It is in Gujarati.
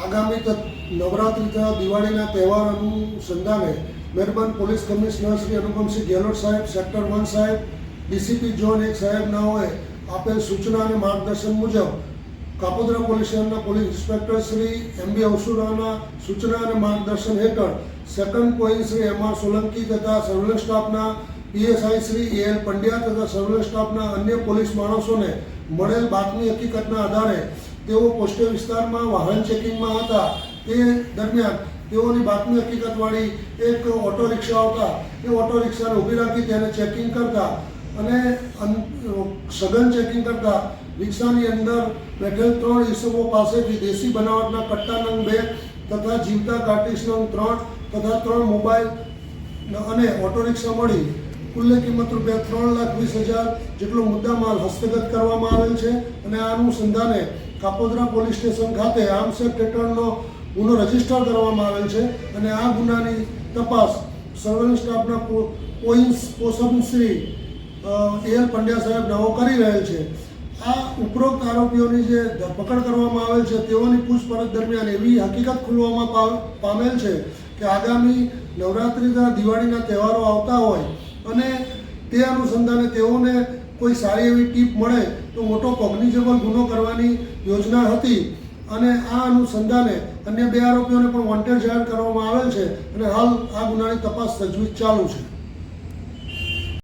આગામી નવરાત્રિ તથા દિવાળીના તહેવાર અનુસંધાને મહેરબાન પોલીસ કમિશનર શ્રી અનુપમસિંહ ગેહલોત સાહેબ, સેક્ટર વન સાહેબ, ડીસીપી ઝોન એક સાહેબનાઓએ આપેલ સૂચના અને માર્ગદર્શન મુજબ Kapodra police police inspector Shri M B અવસુરાના સૂચના અને માર્ગદર્શન હેઠળ second point Shri M R Solanki તથા સર્વેલન્સ સ્ટાફના PSI Shri A L Pandya તથા સર્વેલન્સ સ્ટાફના અન્ય પોલીસ માણસોને મળેલ બાતમી હકીકતના આધારે તેઓ પોસ્ટલ વિસ્તારમાં વાહન ચેકિંગમાં હતા. તે દરમિયાન તેઓની બાતમી હકીકતવાળી એક ઓટો રિક્ષા આવતા. એ ઓટો રિક્ષાને ઊભી રાખી તેને ચેકિંગ કરતા અને સઘન ચેકિંગ કરતા. રિક્ષાની અંદર બેઠેલ ત્રણ ઈસમો પાસેથી દેશી બનાવટના કટ્ટા નંગ બે તથા જીવતા કાર્ટિસ નંગ ત્રણ તથા ત્રણ મોબાઈલ અને ઓટો રિક્ષા મળી. કુલ્લે કિંમત રૂપિયા ત્રણ લાખ વીસ હજાર જેટલો મુદ્દામાલ હસ્તગત કરવામાં આવેલ છે અને આ અનુસંધાને કાપોદ્રા પોલીસ સ્ટેશન ખાતે આર્મ્સ એક્ટ હેઠળનો ગુનો રજિસ્ટર કરવામાં આવેલ છે અને આ ગુનાની તપાસ સર્વેલન્સ સ્ટાફના પોઈન્સ પોસમ શ્રી એ એલ પંડ્યા સાહેબ દાવો કરી રહેલ છે. આ ઉપરોક્ત આરોપીઓની જે ધરપકડ કરવામાં આવેલ છે તેઓની પૂછપરછ દરમિયાન એવી હકીકત ખુલવામાં પામેલ છે કે આગામી નવરાત્રિના દિવાળીના તહેવારો આવતા હોય અને તે અનુસંધાને તેઓને કોઈ સારી એવી ટીપ મળે તો મોટો કોગ્નિઝેબલ ગુનો કરવાની યોજના હતી. અને આ અનુસંધાને અન્ય બે આરોપીઓને પણ વોન્ટેડ જાહેર કરવામાં આવેલ છે અને હાલ આ ગુનાની તપાસ તજવીજ ચાલુ છે.